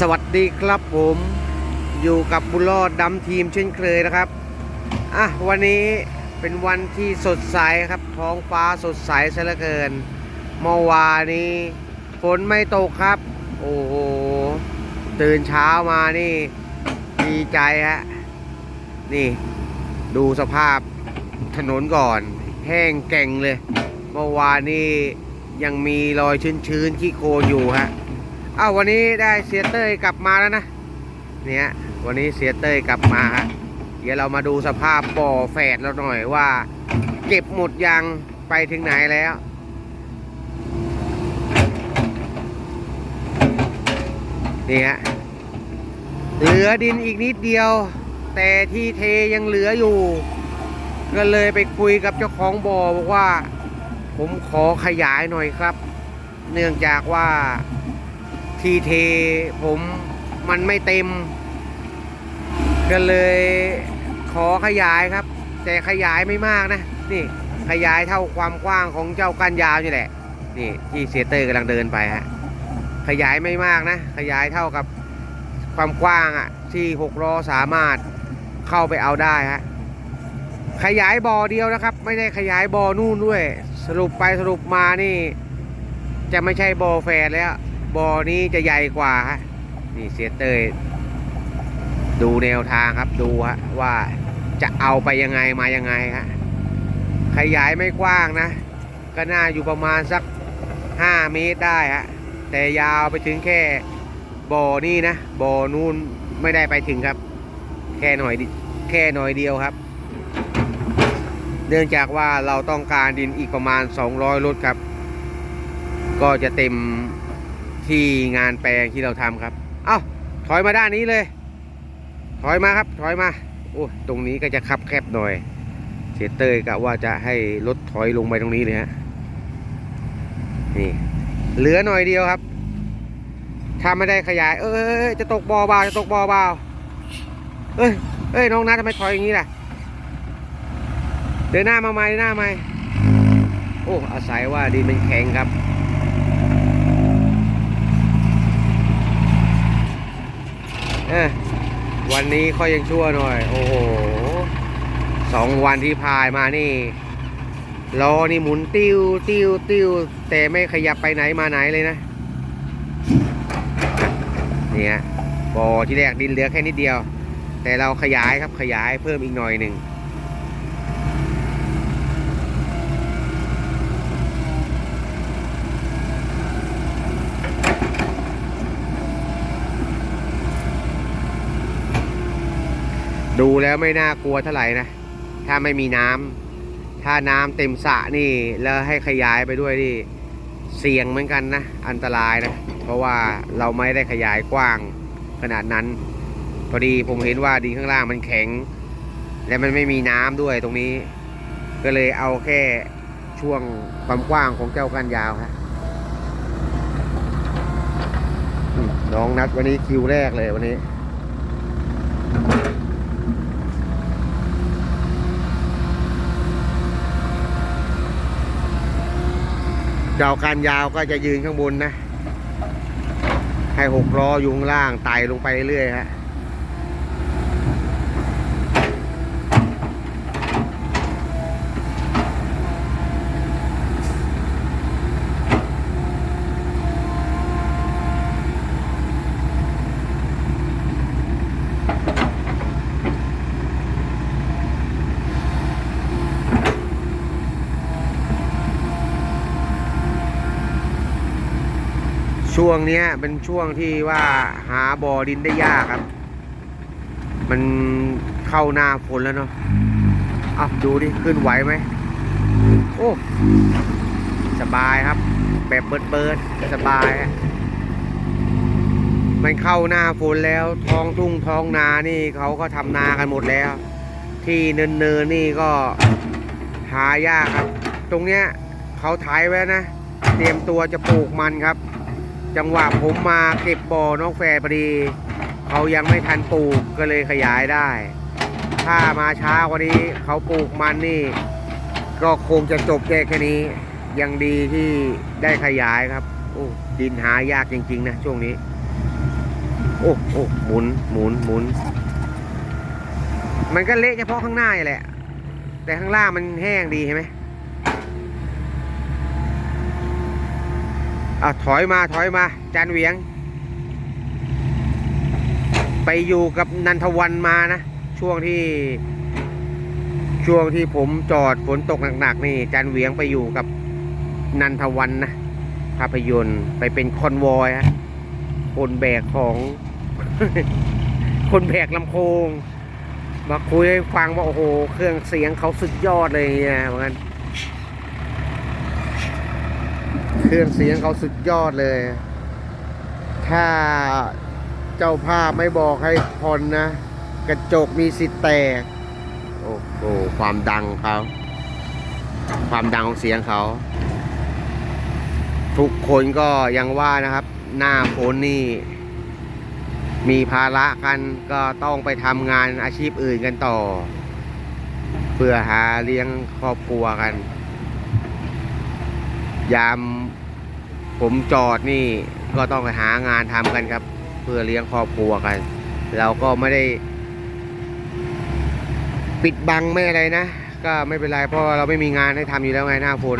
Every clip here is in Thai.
สวัสดีครับผมอยู่กับบุญรอดดำทีมเช่นเคยนะครับอะวันนี้เป็นวันที่สดใสครับ ท้องฟ้าสดใสซะเหลือเกินเมื่อวานนี้ฝนไม่ตกครับ โอ้โหตื่นเช้ามานี่ดีใจฮะนี่ ดูสภาพถนนก่อน แห้งแก่งเลย เมื่อวานนี้ยังมีรอยชื้นๆขี้โคลนอยู่ฮะ อ้าววันนี้ได้เสียเต้ยกลับมาแล้วนะ เนี่ยวันนี้เสียเต้ยกลับมาฮะเดี๋ยวเรามาดูสภาพบ่อแฝดเราหน่อยว่า เก็บหมดยังไปถึงไหนแล้วนี่ฮะเหลือดินอีกนิดเดียว แต่ที่เทยังเหลืออยู่ ก็เลยไปคุยกับเจ้าของบ่อบอกว่า ผมขอขยายหน่อยครับ เนื่องจากว่า ทีเทผมมันไม่เต็ม ก็เลยขอขยายครับ แต่ขยายไม่มากนะ นี่ขยายเท่าความกว้างของเจ้าก้านยาวนี่แหละ นี่ที่เสียเตอร์กำลังเดินไปฮะขยายไม่มากนะ ขยายเท่ากับความกว้างอะที่หกล้อสามารถเข้าไปเอาได้ฮะขยายบ่อเดียวนะครับ ไม่ได้ขยายบ่อนู่นด้วย สรุปไปสรุปมานี่ จะไม่ใช่บ่อแฟร์แล้ว บ่อนี้จะใหญ่กว่าฮะนี่เสียเตยดูแนวทางครับดูฮะว่าจะเอาไปยังไงมายังไงฮะขยายไม่กว้างนะ ก็น่าอยู่ประมาณสัก 5 เมตรได้ฮะแต่ยาวไปถึงแค่บ่อนี่นะบ่อนู่นไม่ได้ไปถึงครับ แค่หน่อยแค่หน่อยเดียวครับ เนื่องจากว่าเราต้องการดินอีกประมาณ 200รถครับ ก็จะเต็ม ที่งานแปลงที่เราทำครับ เอ้าถอยมาด้านนี้เลย ถอยมาครับถอยมาโอ้ตรงนี้ก็จะคับแคบหน่อย เสียเตยกะว่าจะให้รถถอยลงไปตรงนี้เลยฮะนี่เหลือหน่อยเดียวครับถ้าไม่ได้ขยาย เอ้ยจะตกบอเบาจะตกบอเบาเอ้ยเอ้ยน้องนัทำไมถอยอย่างนี้ล่ะเดินหน้ามาไหมเดินหน้าไหมโอ้อาศัยว่าดินมันแข็งครับ เออ วันนี้ค่อยยังชั่วหน่อย โอ้โหสองวันที่ผ่านมานี่ล้อนี่หมุนติ้วติ้วติ้วแต่ไม่ขยับไปไหนมาไหนเลยนะเนี่ยบอที่แรกดินเหลือแค่นิดเดียว แต่เราขยายครับขยายเพิ่มอีกหน่อยหนึ่ง ดูแล้วไม่น่ากลัวเท่าไหร่นะ ถ้าไม่มีน้ำถ้าน้ำเต็มสระนี่แล้วให้ขยายไปด้วยนี่เสี่ยงเหมือนกันนะ อันตรายนะ เพราะว่าเราไม่ได้ขยายกว้างขนาดนั้น พอดีผมเห็นว่าดินข้างล่างมันแข็ง และมันไม่มีน้ำด้วยตรงนี้ ก็เลยเอาแค่ช่วงความกว้างของเจ้าก้นยาวครับน้องนัดวันนี้คิวแรกเลยวันนี้ เจ้าการยาวก็จะยืนข้างบนนะ ให้หกล้ออยู่ข้างล่างไต่ลงไปเรื่อยๆฮะ ช่วงเนี้ยเป็นช่วงที่ว่าหาบ่อดินได้ยากครับ มันเข้าหน้าฝนแล้วเนาะอะดูดิขึ้นไหวไหมโอ้สบายครับ แบบเบิดเบิดๆสบายมันเข้าหน้าฝนแล้ว ท้องทุ่งท้องนานี่เขาก็ทำนากันหมดแล้ว ที่เนินเนินๆนี่ก็หายากครับ ตรงเนี้ยเขาถ่ายไว้นะ เตรียมตัวจะปลูกมันครับ จังหวะผมมาเก็บบ่อน้องแฟร์พอดี เขายังไม่ทันปลูกก็เลยขยายได้ ถ้ามาช้ากว่านี้เขาปลูกมันนี่ ก็คงจะจบแค่แค่นี้ ยังดีที่ได้ขยายครับโอ้ดินหายากจริง ๆ นะช่วงนี้ โอ้โอ้หมุนหมุนหมุน มันก็เละเฉพาะข้างหน้าแหละ แต่ข้างล่างมันแห้งดีเห็นไหม อะถอยมาถอยมา จานเวียง ไปอยู่กับนันทวันมานะ ช่วงที่ ช่วงที่ผมจอดฝนตกหนักๆนี่จานเวียงไปอยู่กับนันทวันนะภาพยนตร์ไปเป็นคอนวอยฮะคนแบกของ คนแบกลำโพงมาคุยให้ฟังว่าโอ้โห เครื่องเสียงเขาสุดยอดเลยเนี่ยเหมือนกัน เครื่องเสียงเขาสุดยอดเลย ถ้าเจ้าภาพไม่บอกให้พนนะ กระจกมีสิทธิ์แตก โอ้โห ความดังเขาความดังของเสียงเขา ทุกคนก็ยังว่านะครับ หน้าฝนนี่ มีภาระกันก็ต้องไปทำงานอาชีพอื่นกันต่อ เพื่อหาเลี้ยงครอบครัวกัน ยาม ผมจอดนี่ก็ต้องไปหางานทำกันครับ เพื่อเลี้ยงครอบครัวกัน เราก็ไม่ได้ ปิดบังไม่อะไรนะ ก็ไม่เป็นไรเพราะเราไม่มีงานให้ทำอยู่แล้วไงหน้าฝน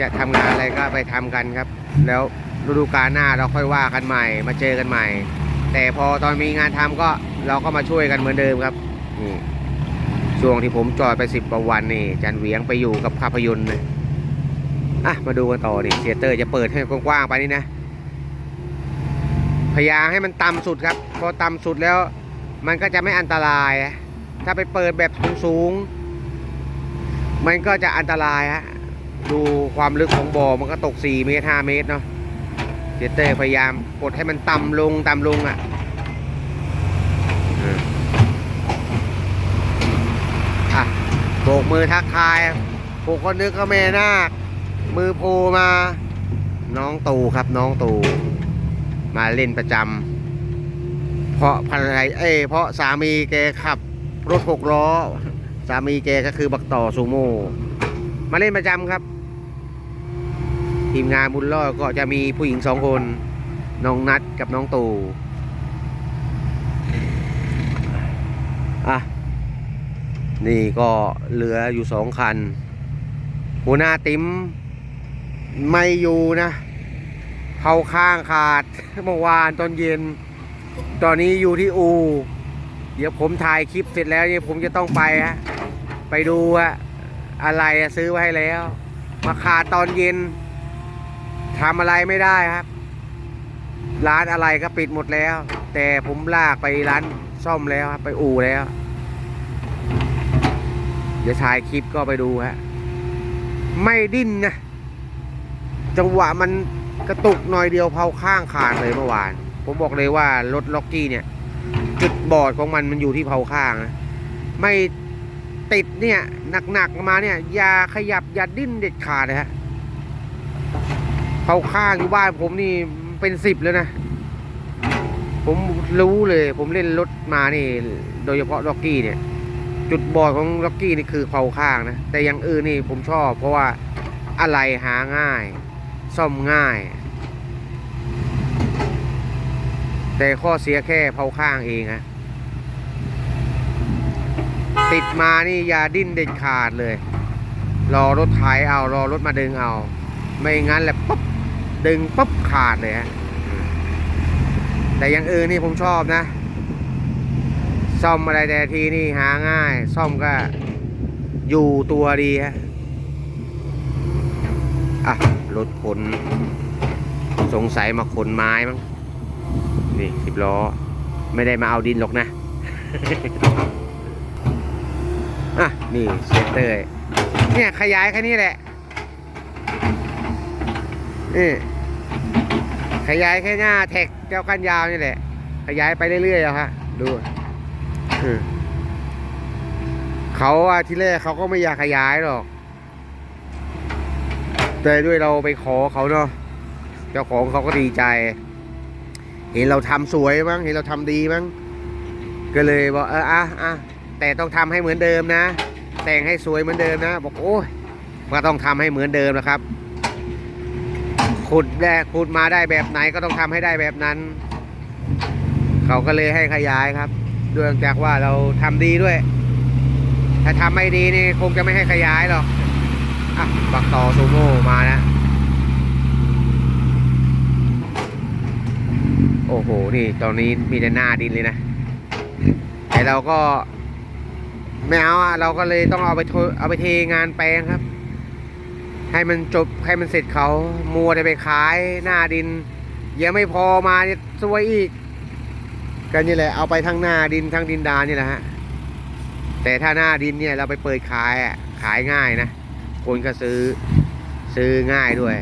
จะทำงานอะไรก็ไปทำกันครับ แล้วฤดูกาลหน้าเราค่อยว่ากันใหม่ มาเจอกันใหม่ แต่พอตอนมีงานทำก็เราก็มาช่วยกันเหมือนเดิมครับนี่ช่วงที่ผมจอดไปสิบกว่าวันนี่จันเวียงไปอยู่กับภาพยนตร์นะ อะมาดูกันต่อนี่เทยเตอร์จะเปิดให้กว้างๆไปนี่นะ พยายามให้มันต่ำสุดครับ พอต่ำสุดแล้ว มันก็จะไม่อันตราย ถ้าไปเปิดแบบสูงๆ มันก็จะอันตรายฮะ ดูความลึกของบ่อมันก็ตก 4 เมตร 5 เมตรเนาะเจเตอร์พยายามกดให้มันต่ำลงต่ำลงอะอะโบกมือทักทายผมก็นึกก็แม่นาค มือโผล่มา น้องตูครับน้องตู มาเล่นประจำเพราะภรรยาเอ้ยเพราะสามีแกขับ รถหกล้อ สามีแกก็คือบักต่อซูโม่มาเล่นประจำครับ ทีมงานบุญรอดก็จะมีผู้หญิงสองคน น้องนัดกับน้องตูอะนี่ก็เหลืออยู่สองคัน หัวหน้าติ๋ม ไม่อยู่นะเขาข้างขาดเมื่อวานตอนเย็น ตอนนี้อยู่ที่อู เดี๋ยวผมถ่ายคลิปเสร็จแล้วเนี่ยผมจะต้องไปฮะไปดูอะอะไรซื้อไว้ให้แล้ว มาขาดตอนเย็นทำอะไรไม่ได้ครับ ร้านอะไรก็ปิดหมดแล้ว แต่ผมลากไปร้านซ่อมแล้วครับไปอู่แล้ว เดี๋ยวถ่ายคลิปก็ไปดูฮะไม่ดิ้นนะ จังหวะมันกระตุกหน่อยเดียวเผาข้างขาดเลยเมื่อวาน ผมบอกเลยว่ารถล็อกกี้เนี่ย จุดบอดของมันมันอยู่ที่เผาข้างนะไม่ติดเนี่ยหนักๆมาเนี่ยอย่าขยับอย่าดิ้นเด็ดขาดเลยฮะเผาข้างอยู่บ้านผมนี่เป็นสิบแล้วนะ ผมรู้เลย ผมเล่นรถมานี่ โดยเฉพาะล็อกกี้เนี่ย จุดบอดของล็อกกี้นี่คือเผาข้างนะแต่อย่างอื่นนี่ผมชอบเพราะว่าอะไรหาง่าย ซ่อมง่าย แต่ข้อเสียแค่เผาข้างเองฮะติดมานี่อย่าดิ้นเด็ดขาดเลย รอรถไถเอา รอรถมาดึงเอา ไม่งั้นแหละปุ๊บดึงปุ๊บขาดเลยฮะแต่อย่างอื่นนี่ผมชอบนะ ซ่อมอะไรแต่ทีนี่หาง่าย ซ่อมก็อยู่ตัวดีฮะ อะ รถขนสงสัยมาขนไม้มั้งนี่สิบล้อ ไม่ได้มาเอาดินหรอกนะอะนี่เซตเตอร์เนี่ยขยายแค่นี้แหละนี่ขยายแค่หน้าแท็กเจ้ากันยาวนี่แหละ ขยายไปเรื่อยๆอะฮะดูเขาที่แรกเขาก็ไม่อยากขยายหรอก แต่ด้วยเราไปขอเขาเนาะเจ้าของเขาก็ดีใจ เห็นเราทำสวยมั้งเห็นเราทำดีมั้งก็เลยบอกเอออะอะแต่ต้องทำให้เหมือนเดิมนะ แต่งให้สวยเหมือนเดิมนะ บอกโอ้ยก็ต้องทำให้เหมือนเดิมนะครับ ขุดได้ขุดมาได้แบบไหนก็ต้องทำให้ได้แบบนั้น เขาก็เลยให้ขยายครับเนื่องจากว่าเราทำดีด้วย ถ้าทำไม่ดีนี่คงจะไม่ให้ขยายหรอก อะบักต่อซูโม่มาแล้วโอ้โห นี่ตอนนี้มีแต่หน้าดินเลยนะ แต่เราก็ไม่เอาอะเราก็เลยต้องเอาไปเอาไปเทงานแปลงครับ ให้มันจบให้มันเสร็จเขามัวแต่ไปขายหน้าดินยังไม่พอมาเนี่ยซวยอีกกันนี่แหละเอาไปทั้งหน้าดินทั้งดินดานนี่แหละฮะแต่ถ้าหน้าดินเนี่ยเราไปเปิดขายอะขายง่ายนะ คนก็ซื้อซื้อง่ายด้วย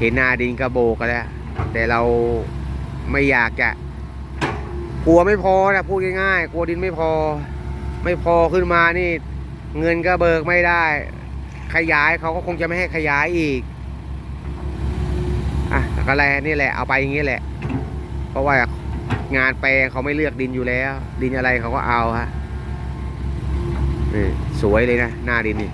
เห็นหน้าดินก็โบกกันแล้ว แต่เราไม่อยากจะกลัวไม่พอนะพูดง่ายๆกลัวดินไม่พอ ไม่พอขึ้นมานี่ เงินก็เบิกไม่ได้ ขยายเขาก็คงจะไม่ให้ขยายอีกอะก็แลนี่แหละเอาไปอย่างนี้แหละ เพราะว่างานแปลงเขาไม่เลือกดินอยู่แล้ว ดินอะไรเขาก็เอาฮะนี่สวยเลยนะ หน้าดินนี่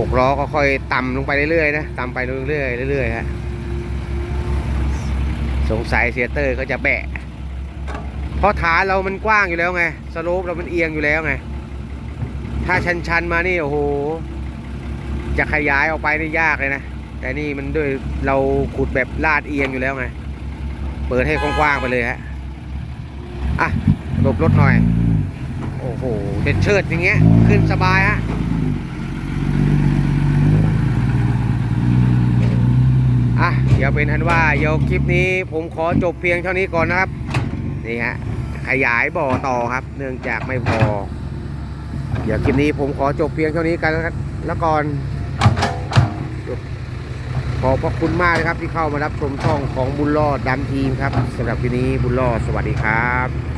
หกล้อก็ค่อยต่ำลงไปเรื่อยๆนะต่ำไปเรื่อยๆเรื่อยๆฮะสงสัยเซียเตอร์ก็จะแบะเพราะฐานเรามันกว้างอยู่แล้วไงสโลปเรามันเอียงอยู่แล้วไงถ้าชันๆมานี่โอ้โหจะขยายออกไปนี่ยากเลยนะแต่นี่มันด้วยเราขุดแบบลาดเอียงอยู่แล้วไงเปิดให้กว้างๆไปเลยฮะอะหลบรถหน่อย โอ้โหเด็ดเชิดอย่างเงี้ยขึ้นสบายฮะ อะเดี๋ยวเป็นอันว่าเดี๋ยวคลิปนี้ผมขอจบเพียงเท่านี้ก่อนนะครับ นี่ฮะขยายบ่อต่อครับ เนื่องจากไม่พอ เดี๋ยวคลิปนี้ผมขอจบเพียงเท่านี้กันแล้วก่อนขอบพระคุณมากเลยครับที่เข้ามารับชมช่องของบุญรอดดำทีมครับสำหรับคลิปนี้บุญรอดสวัสดีครับ